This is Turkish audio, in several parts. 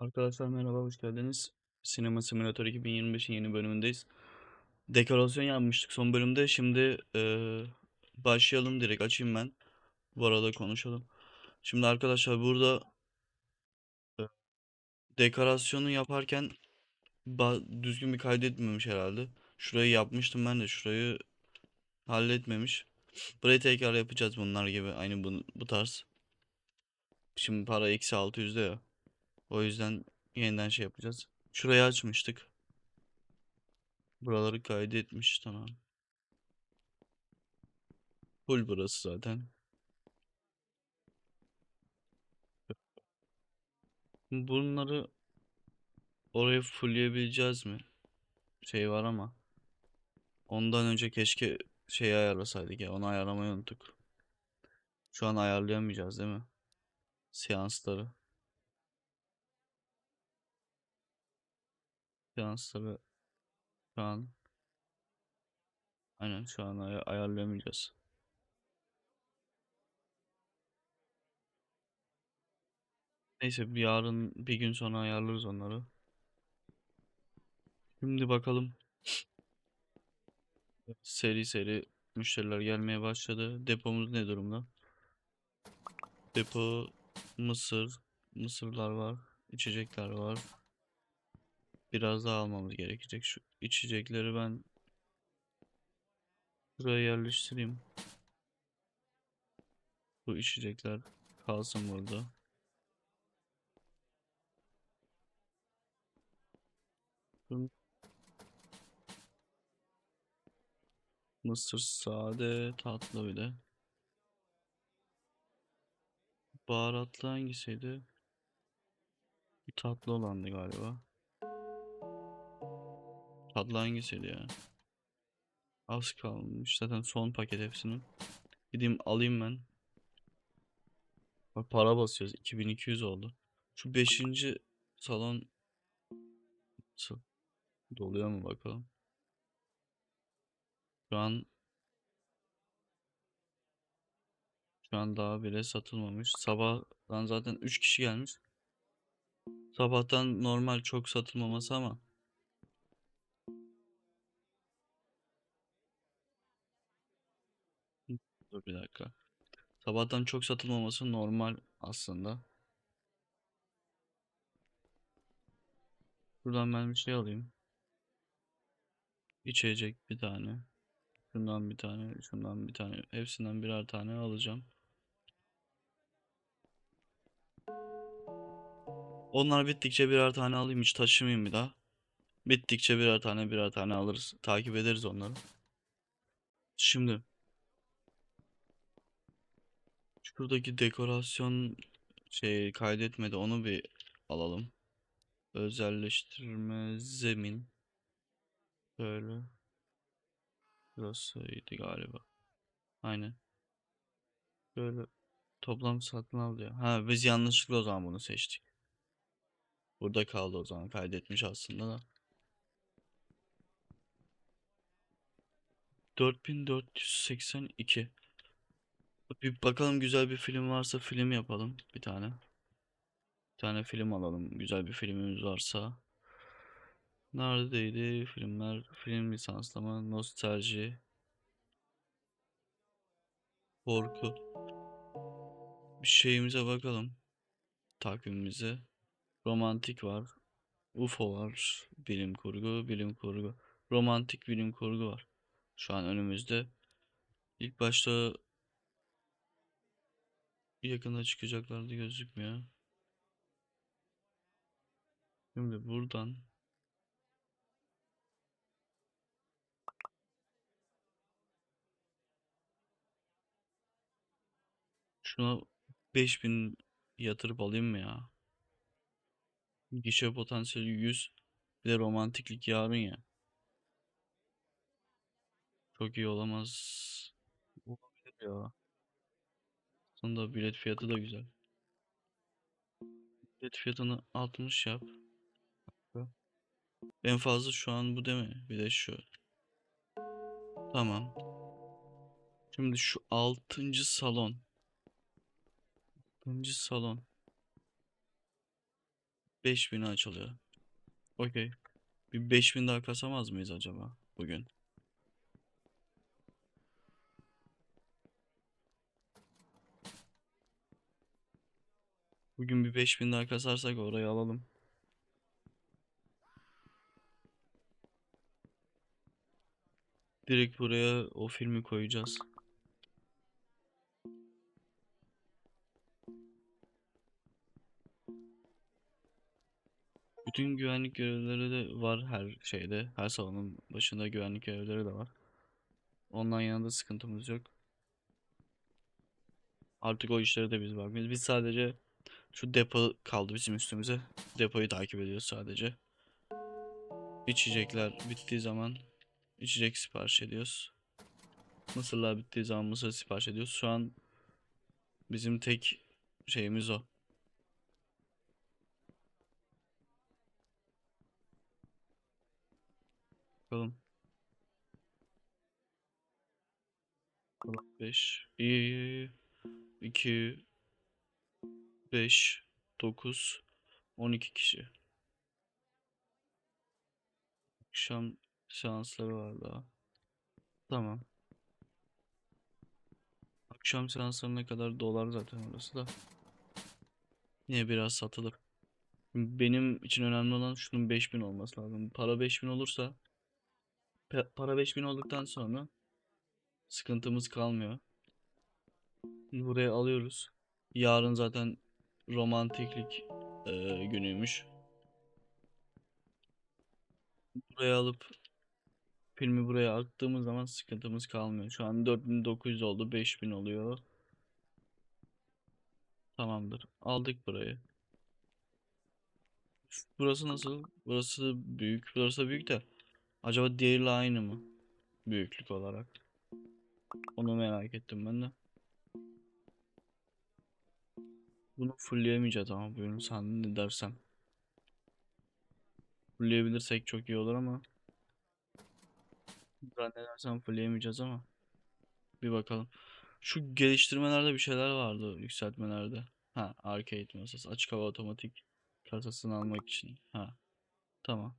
Arkadaşlar merhaba, hoş geldiniz. Sinema Simulator 2025'in yeni bölümündeyiz. Dekorasyon yapmıştık son bölümde. Şimdi eee, başlayalım direkt. Açayım ben. Bu arada konuşalım. Şimdi arkadaşlar burada e, dekorasyonu yaparken düzgün bir kaydetmemiş herhalde. Şurayı yapmıştım ben de. Şurayı halletmemiş. Burayı tekrar yapacağız bunlar gibi. Aynı bu, bu tarz. Şimdi para eksi 600'de ya. O yüzden yeniden şey yapacağız. Şurayı açmıştık. Buraları kaydetmiş tamam. Full burası zaten. Bunları oraya fullleyebileceğiz mi? Şey var ama. Ondan önce keşke şeyi ayarlasaydık ya. Onu ayarlamayı unuttuk. Şu an ayarlayamayacağız değil mi? Seansları. Seansları şu an aynen şu an ay- ayarlayamayacağız. Neyse bir yarın bir gün sonra ayarlarız onları. Şimdi bakalım. Seri seri müşteriler gelmeye başladı. Depomuz ne durumda? Depo mısır, mısırlar var, içecekler var. Biraz daha almamız gerekecek. Şu içecekleri ben buraya yerleştireyim. Bu içecekler kalsın burada. Bu Mısır sade tatlı bir de. Baharatlı hangisiydi? Bu tatlı olandı galiba. Tatlı hangisiydi ya? Az kalmış. Zaten son paket hepsinin. Gideyim alayım ben. Bak para basıyoruz. 2200 oldu. Şu 5. salon? Doluyor mu bakalım. Şu an şu an daha bile satılmamış. Sabahtan zaten 3 kişi gelmiş. Sabahtan normal çok satılmaması ama dur bir dakika. Sabahtan çok satılmaması normal aslında. Buradan ben bir şey alayım. İçecek bir tane. Şundan bir tane, şundan bir tane. Hepsinden birer tane alacağım. Onlar bittikçe birer tane alayım. Hiç taşımayayım bir daha. Bittikçe birer tane birer tane alırız. Takip ederiz onları. Şimdi şuradaki dekorasyon şey kaydetmedi. Onu bir alalım. Özelleştirme zemin. Böyle. Burasıydı galiba. Aynen. Böyle toplam satın al diyor. Ha biz yanlışlıkla o zaman bunu seçtik. Burada kaldı o zaman kaydetmiş aslında da. 4482. Bir bakalım güzel bir film varsa film yapalım bir tane. Bir tane film alalım. Güzel bir filmimiz varsa. Neredeydi filmler? Film lisanslama, nostalji, korku. Bir şeyimize bakalım. Takvimimize. Romantik var. UFO var. Bilim kurgu, bilim kurgu. Romantik bilim kurgu var. Şu an önümüzde. İlk başta yakında çıkacaklardı gözükmüyor. Şimdi buradan şuna 5000 yatırıp alayım mı ya? Gişe potansiyeli 100. Bir de romantiklik yarın ya. Çok iyi olamaz. Olabilir ya. Sonunda bilet fiyatı da güzel. Bilet fiyatını 60 yap. En fazla şu an bu değil mi? Bir de şu. Tamam. Şimdi şu 6. salon. 6. salon. 5000'e açılıyor. Okey. Bir 5000 daha kasamaz mıyız acaba bugün? Bugün bir 5000 daha kasarsak orayı alalım. Direkt buraya o filmi koyacağız. Bütün güvenlik görevlileri de var her şeyde. Her salonun başında güvenlik görevlileri de var. Ondan yana da sıkıntımız yok. Artık o işlere de biz bakmıyoruz. Biz sadece şu depo kaldı bizim üstümüze. Depoyu takip ediyoruz sadece. İçecekler bittiği zaman içecek sipariş ediyoruz. Mısırlar bittiği zaman mısır sipariş ediyoruz. Şu an bizim tek şeyimiz o. Bakalım. 5 iyi iyi iyi. 2 5 9 12 kişi. Akşam seansları var daha. Tamam. Akşam seanslarına kadar dolar zaten orası da. Yine biraz satılır. Benim için önemli olan şunun 5000 olması lazım. Para 5000 olursa para 5000 olduktan sonra sıkıntımız kalmıyor. Buraya alıyoruz. Yarın zaten romantiklik e, günüymüş. Buraya alıp filmi buraya attığımız zaman sıkıntımız kalmıyor. Şu an 4900 oldu, 5000 oluyor. Tamamdır. Aldık burayı. Burası nasıl? Burası büyük. Burası büyük de. Acaba diğeriyle aynı mı? Büyüklük olarak. Onu merak ettim ben de. Bunu fullleyemeyeceğiz ama buyurun sen ne dersen. Fullleyebilirsek çok iyi olur ama. Zannedersem fullleyemeyeceğiz ama. Bir bakalım. Şu geliştirmelerde bir şeyler vardı yükseltmelerde. Ha arcade masası. Açık hava otomatik kasasını almak için. Ha tamam.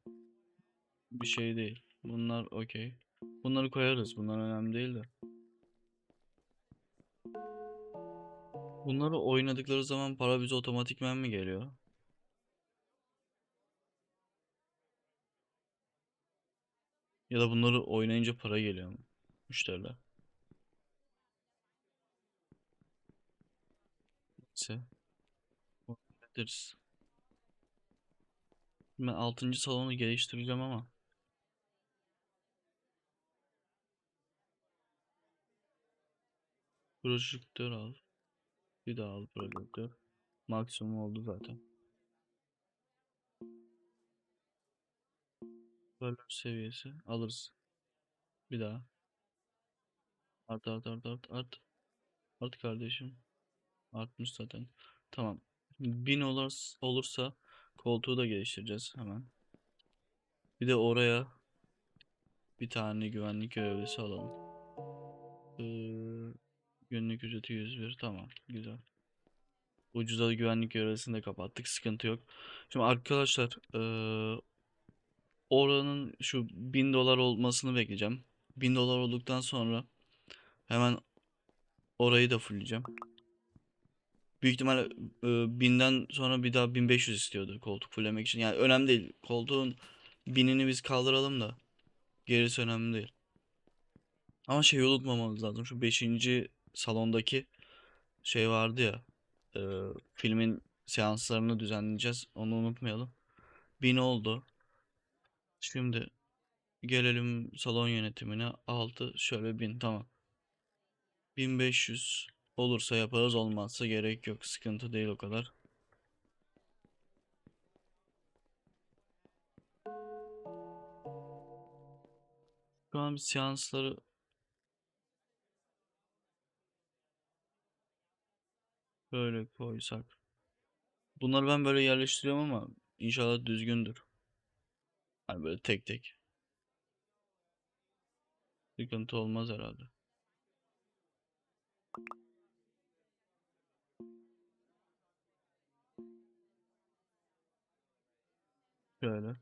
Bir şey değil. Bunlar okey. Bunları koyarız. Bunlar önemli değil de. Bunları oynadıkları zaman para bize otomatikmen mi geliyor? Ya da bunları oynayınca para geliyor mu? Müşteriler. Neyse. hallederiz. Ben 6. salonu geliştireceğim ama. Projektör al. Bir daha al projektör. Maksimum oldu zaten. Hoparlör seviyesi alırız. Bir daha. Art art art art art. Art kardeşim. Artmış zaten. Tamam. 1000 olur, olursa koltuğu da geliştireceğiz hemen. Bir de oraya bir tane güvenlik görevlisi alalım. Günlük ücreti 101. Tamam. Güzel. Ucuza güvenlik görevlisini de kapattık. Sıkıntı yok. Şimdi arkadaşlar ee, oranın şu 1000 dolar olmasını bekleyeceğim. 1000 dolar olduktan sonra hemen orayı da fullleyeceğim. Büyük ihtimalle e, 1000'den sonra bir daha 1500 istiyordu koltuk fulllemek için. Yani önemli değil. Koltuğun 1000'ini biz kaldıralım da gerisi önemli değil. Ama şeyi unutmamamız lazım. Şu 5. salondaki şey vardı ya. e, filmin seanslarını düzenleyeceğiz. Onu unutmayalım. 1000 oldu. Şimdi gelelim salon yönetimine. 6 şöyle 1000 tamam. 1500 olursa yaparız olmazsa gerek yok. Sıkıntı değil o kadar. Şu an seansları böyle koysak. Bunları ben böyle yerleştiriyorum ama inşallah düzgündür. Hani böyle tek tek. Sıkıntı olmaz herhalde. Şöyle.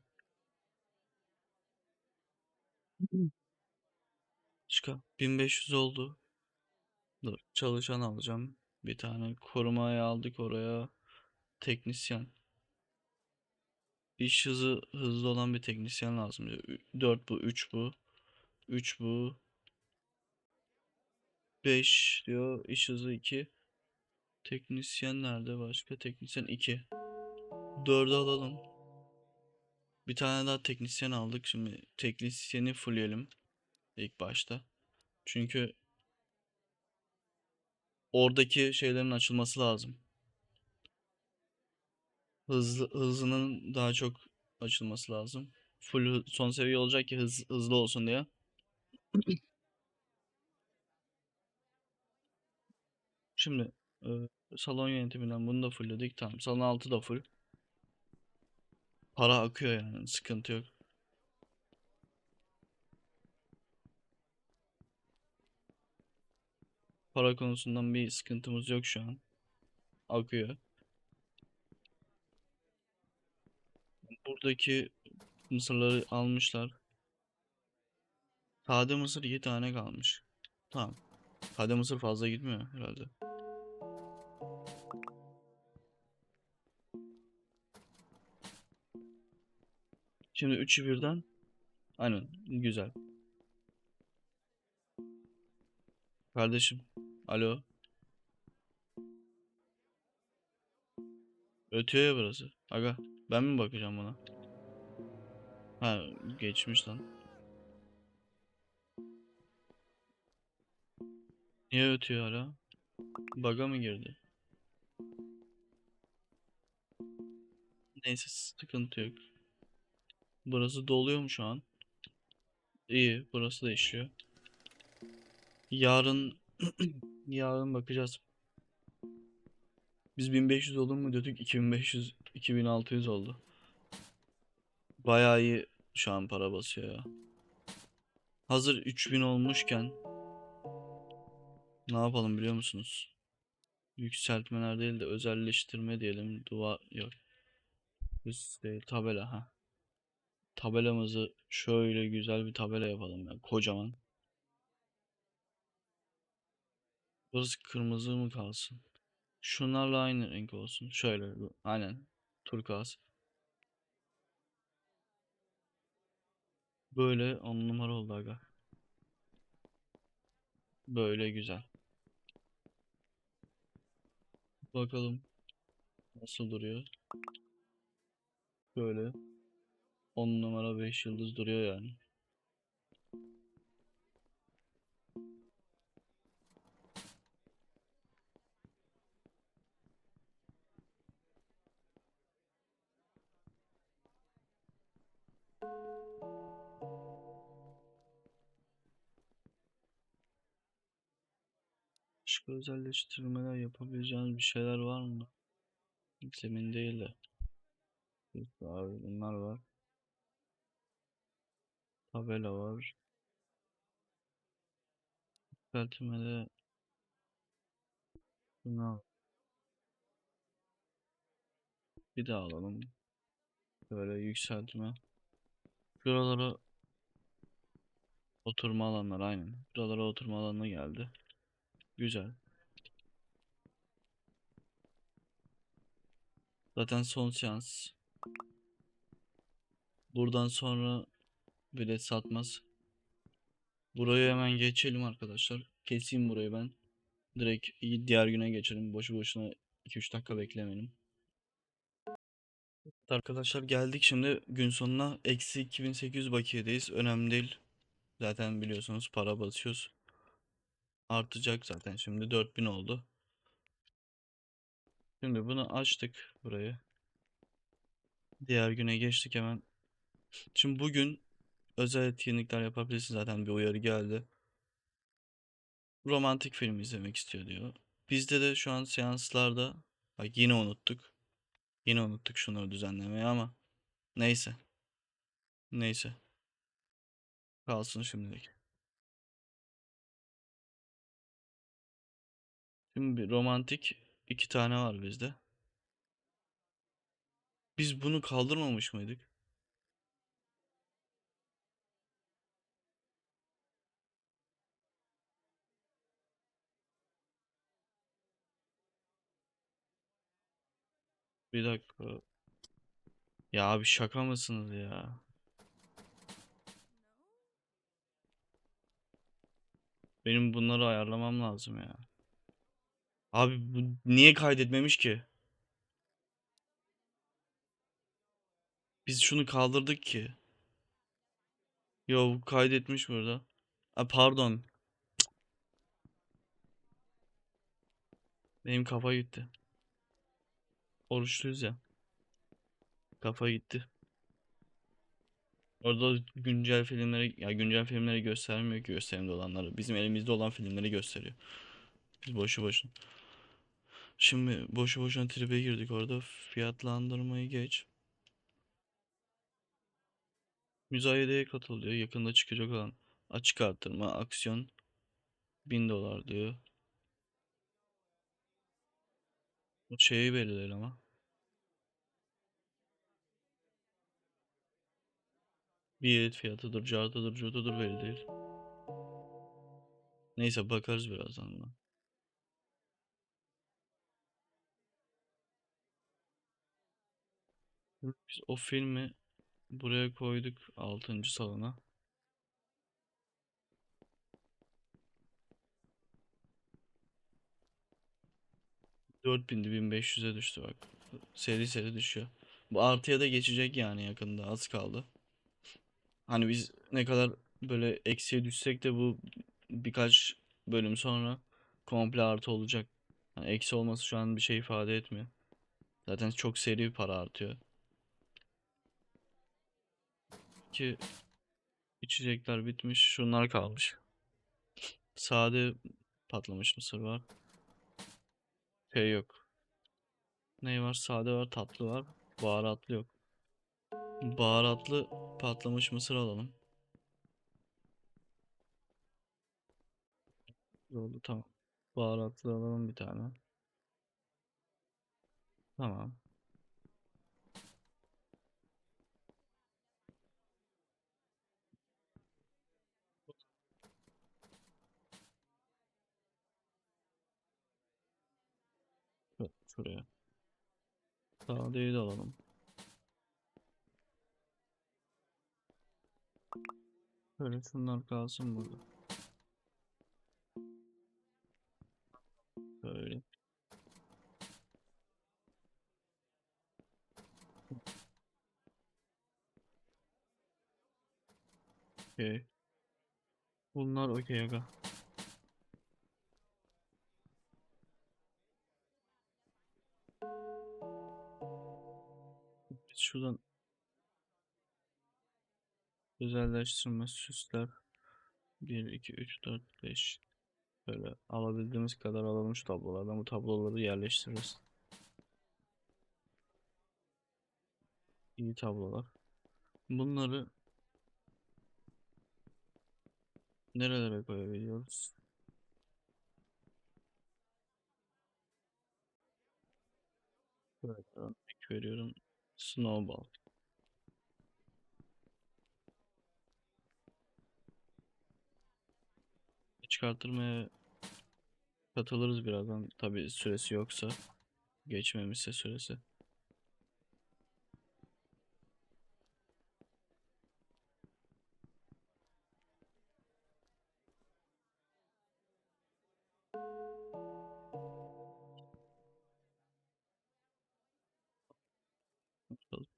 Çıka. 1500 oldu. Dur. Çalışan alacağım. Bir tane korumaya aldık oraya. Teknisyen. İş hızı hızlı olan bir teknisyen lazım diyor. 4 bu, 3 bu. 3 bu. 5 diyor. İş hızı 2. Teknisyen nerede başka? Teknisyen 2. 4'ü alalım. Bir tane daha teknisyen aldık. Şimdi teknisyeni fullleyelim ilk başta. Çünkü oradaki şeylerin açılması lazım. Hızlı hızının daha çok açılması lazım. Full son seviye olacak ki hız, hızlı olsun diye. Şimdi e, salon yönetiminden bunu da fullledik. Tamam. Salon altı da full. Para akıyor yani. Sıkıntı yok. Para konusundan bir sıkıntımız yok şu an. Akıyor. Buradaki mısırları almışlar. Sade mısır 2 tane kalmış. Tamam. Sade mısır fazla gitmiyor herhalde. Şimdi üçü birden. Aynen. Güzel. Kardeşim. Alo. Ötüyor ya burası. Aga. Ben mi bakacağım buna? Ha geçmiş lan. Niye ötüyor hala? Bug'a mı girdi? Neyse sıkıntı yok. Burası doluyor mu şu an? İyi, burası da işiyor. Yarın yarın bakacağız. Biz 1500 olur mu diyorduk 2500 2600 oldu. Bayağı iyi şu an para basıyor ya. Hazır 3000 olmuşken ne yapalım biliyor musunuz? Yükseltmeler değil de özelleştirme diyelim. Duvar yok. Üst değil tabela ha. Tabelamızı şöyle güzel bir tabela yapalım ya kocaman. Burası kırmızı mı kalsın? Şunlarla aynı renk olsun. Şöyle aynen turkuaz. Böyle on numara oldu aga. Böyle güzel. Bakalım nasıl duruyor. Böyle 10 numara 5 yıldız duruyor yani. Özelleştirmeler yapabileceğiniz bir şeyler var mı? Zemin değil de. İşte Abi bunlar var. Tabela var. Yükseltmede bunu. Bir daha alalım. Böyle yükseltme. Şuralara oturma alanları aynen. Buralara oturma alanına geldi. Güzel. Zaten son seans. Buradan sonra bilet satmaz. Burayı hemen geçelim arkadaşlar. Keseyim burayı ben. Direkt diğer güne geçelim. Boşu boşuna 2-3 dakika beklemeyelim. Arkadaşlar geldik şimdi gün sonuna. Eksi 2800 bakiyedeyiz. Önemli değil. Zaten biliyorsunuz para basıyoruz. Artacak zaten şimdi 4000 oldu. Şimdi bunu açtık burayı. Diğer güne geçtik hemen. Şimdi bugün özel etkinlikler yapabilirsin zaten bir uyarı geldi. Romantik film izlemek istiyor diyor. Bizde de şu an seanslarda bak yine unuttuk. Yine unuttuk şunları düzenlemeyi ama neyse. Neyse. Kalsın şimdilik. Şimdi bir romantik iki tane var bizde. Biz bunu kaldırmamış mıydık? Bir dakika. Ya abi şaka mısınız ya? Benim bunları ayarlamam lazım ya. Abi bu niye kaydetmemiş ki? Biz şunu kaldırdık ki. Yo kaydetmiş burada. Ha, pardon. Benim kafa gitti. Oruçluyuz ya. Kafa gitti. Orada güncel filmleri ya güncel filmleri göstermiyor ki gösterimde olanları. Bizim elimizde olan filmleri gösteriyor. Biz boşu boşuna. Şimdi boşu boşuna tribe girdik orada. Fiyatlandırmayı geç. Müzayedeye katıl diyor. Yakında çıkacak olan açık arttırma aksiyon 1000 dolar diyor. Bu şeyi değil ama. Bilet fiyatıdır, cartıdır, curtudur belli değil. Neyse bakarız birazdan buna. Biz o filmi buraya koyduk 6. salona. Dört bindi 1500'e düştü bak. Seri seri düşüyor. Bu artıya da geçecek yani yakında az kaldı. Hani biz ne kadar böyle eksiye düşsek de bu birkaç bölüm sonra komple artı olacak. Yani eksi olması şu an bir şey ifade etmiyor. Zaten çok seri bir para artıyor. Ki içecekler bitmiş. Şunlar kalmış. Sade patlamış mısır var. Şey yok. Ne var? Sade var, tatlı var. Baharatlı yok. Baharatlı patlamış mısır alalım. Oldu tamam. Baharatlı alalım bir tane. Tamam. Şöyle Şuraya. Sadeyi de alalım. Böyle şunlar kalsın burada. Böyle. Okey. Bunlar okey aga. Biz şuradan özelleştirme süsler 1 2 3 4 5 böyle alabildiğimiz kadar alalım şu tablolardan bu tabloları yerleştiririz. İyi tablolar. Bunları nerelere koyabiliyoruz? Evet, örnek veriyorum. Snowball. Çıkartırmaya katılırız birazdan. Tabi süresi yoksa. Geçmemişse süresi.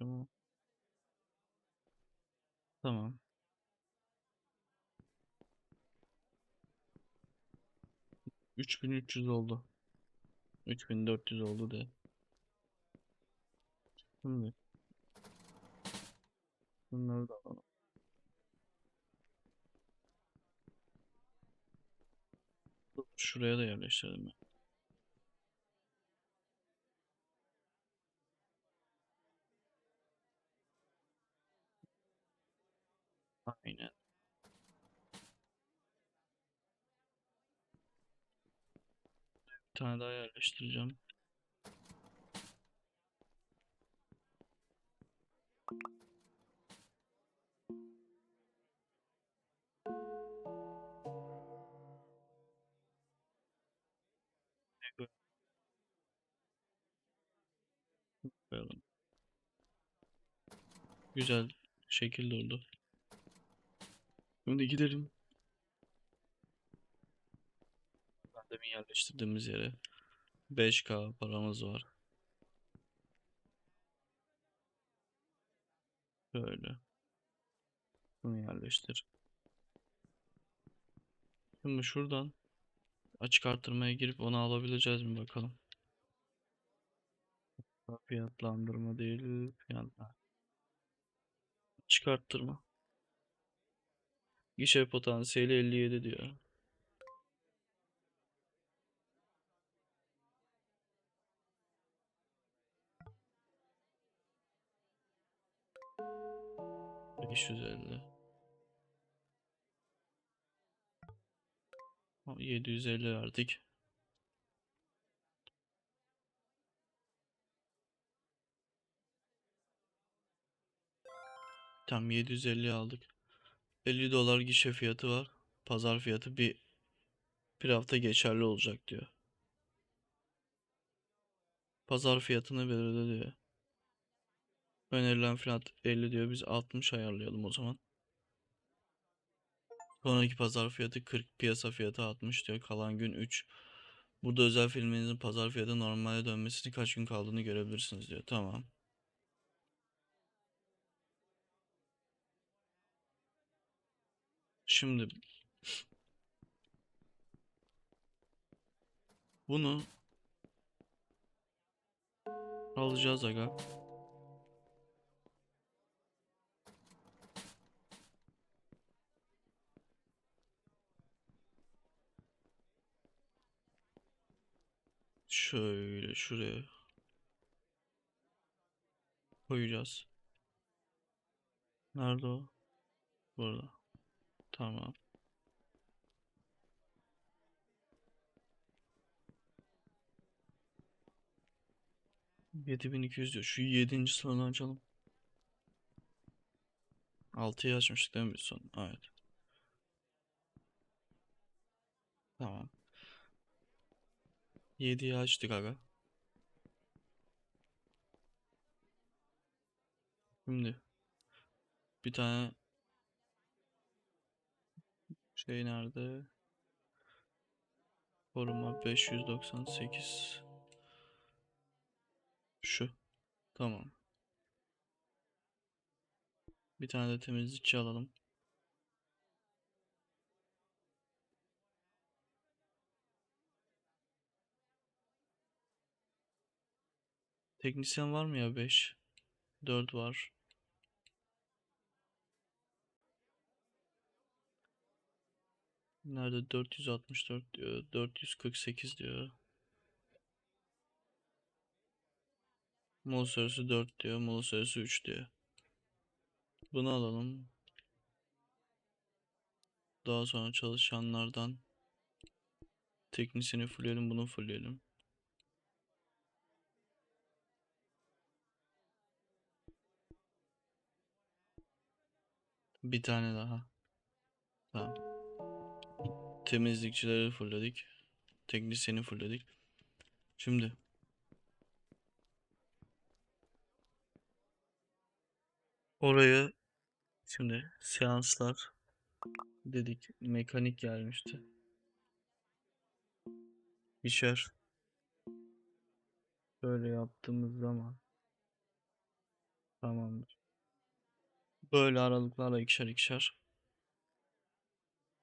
Ama. Tamam. Üç bin üç yüz oldu. Üç bin dört yüz oldu de. Şimdi bunları da alalım. Şuraya da yerleştirelim. ya. tane daha yerleştireceğim. Koyalım. Güzel şekil oldu. Şimdi gidelim. Demin yerleştirdiğimiz yere. 5K paramız var. Böyle. Bunu yerleştir. Şimdi şuradan açık artırmaya girip onu alabileceğiz mi bakalım. Fiyatlandırma değil, fiyatlar. Açık arttırma. Gişe potansiyeli 57 diyor. Beş yüz elli. Yedi yüz elli verdik. Tam 750 aldık. 50 dolar gişe fiyatı var. Pazar fiyatı bir bir hafta geçerli olacak diyor. Pazar fiyatını belirle diyor. Önerilen fiyat 50 diyor. Biz 60 ayarlayalım o zaman. Sonraki pazar fiyatı 40, piyasa fiyatı 60 diyor. Kalan gün 3. Burada özel filminizin pazar fiyatı normale dönmesini kaç gün kaldığını görebilirsiniz diyor. Tamam. Şimdi bunu alacağız aga. Şöyle şuraya koyacağız. Nerede o? Burada. Tamam. Yedi bin iki yüz diyor. Şu yedinci sorunu açalım. Altıyı açmıştık değil mi son? Evet. Tamam. Yediyi açtık aga. Şimdi bir tane şey nerede? Koruma 598 Şu. Tamam. Bir tane de temizlikçi alalım. Teknisyen var mı ya 5? 4 var. Nerede 464 diyor, 448 diyor. Mol süresi 4 diyor, mol süresi 3 diyor. Bunu alalım. Daha sonra çalışanlardan teknisyeni fullleyelim, bunu fullleyelim. Bir tane daha. Tamam. Temizlikçileri fullledik. Teknisyeni fullledik. Şimdi oraya şimdi seanslar dedik mekanik gelmişti. İşer böyle yaptığımız zaman tamamdır. Böyle aralıklarla ikişer ikişer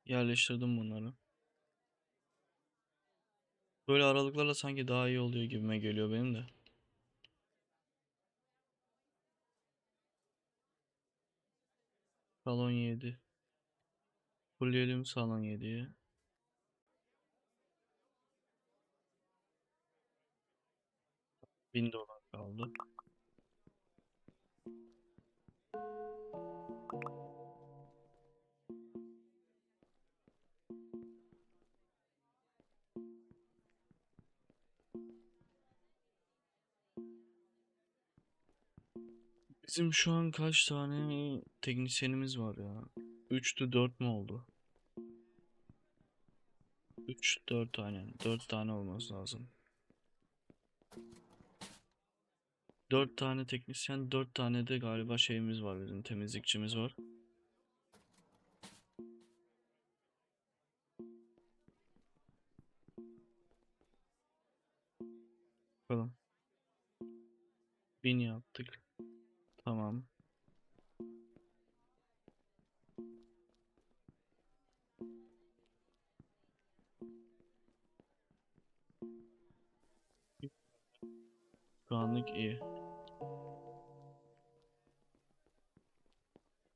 yerleştirdim bunları. Böyle aralıklarla sanki daha iyi oluyor gibime geliyor benim de. Salon 7. Fullleyelim salon 7'yi. Bin dolar kaldı. Bizim şu an kaç tane teknisyenimiz var ya? 3'tü 4 mü oldu? 3 4 tane. 4 tane olması lazım. 4 tane teknisyen, 4 tane de galiba şeyimiz var bizim temizlikçimiz var. Şu anlık iyi.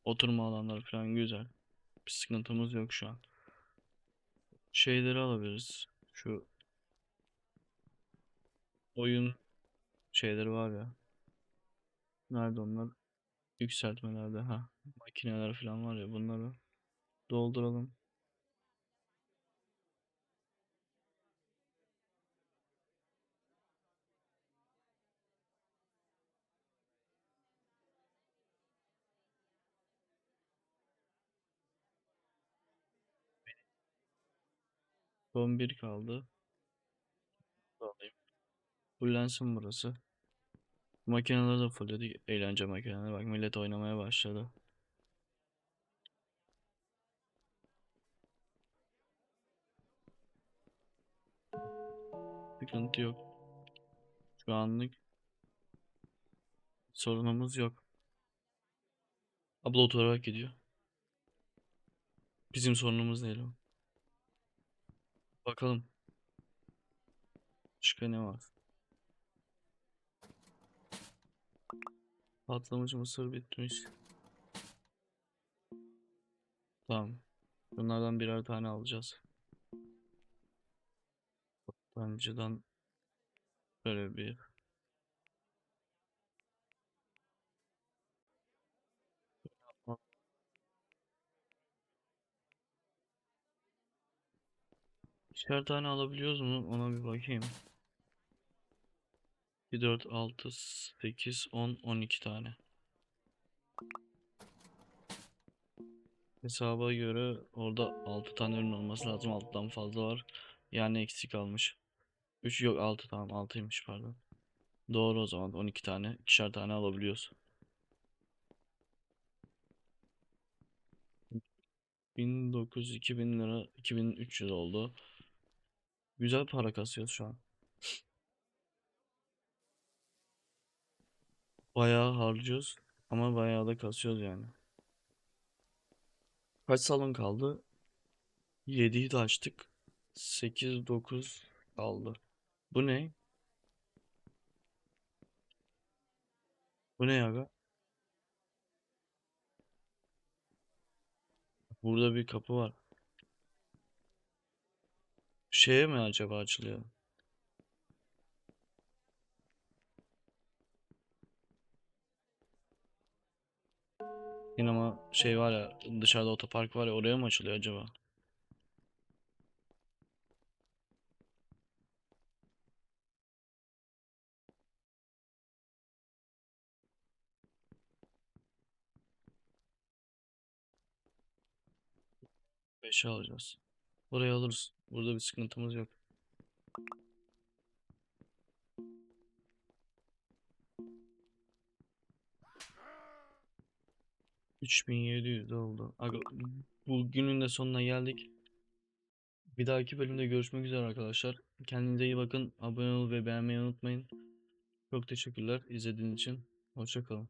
Oturma alanları falan güzel. Bir sıkıntımız yok şu an. Şeyleri alabiliriz. Şu oyun şeyleri var ya. Nerede onlar? Yükseltmelerde. Ha. Makineler falan var ya bunları dolduralım. Son bir kaldı. Alayım. Fullensin burası. Makineleri de fullledik. Eğlence makineleri. Bak millet oynamaya başladı. Sıkıntı yok. Şu anlık sorunumuz yok. Abla oturarak gidiyor. Bizim sorunumuz değil o. Bakalım. Başka ne var? Patlamış mısır bitmiş. Tamam. Bunlardan birer tane alacağız. Önceden böyle bir İkişer tane alabiliyoruz mu? Ona bir bakayım. 1, 4, 6, 8, 10, 12 tane. Hesaba göre orada 6 tane ürün olması lazım. 6'dan fazla var. Yani eksik kalmış. 3 yok 6 tamam 6'ymış pardon. Doğru o zaman 12 tane. ikişer tane alabiliyoruz. 1900 2000 lira 2300 oldu. Güzel para kasıyoruz şu an. Bayağı harcıyoruz ama bayağı da kasıyoruz yani. Kaç salon kaldı? 7'yi de açtık. 8 9 kaldı. Bu ne? Bu ne aga? Burada bir kapı var. Şeye mi acaba açılıyor? Yine ama şey var ya dışarıda otopark var ya oraya mı açılıyor acaba? Beşe alacağız. Oraya alırız. Burada bir sıkıntımız yok. ...3700 oldu. Aga, bugünün de sonuna geldik. Bir dahaki bölümde görüşmek üzere arkadaşlar. Kendinize iyi bakın. Abone ol ve beğenmeyi unutmayın. Çok teşekkürler izlediğiniz için. Hoşça kalın.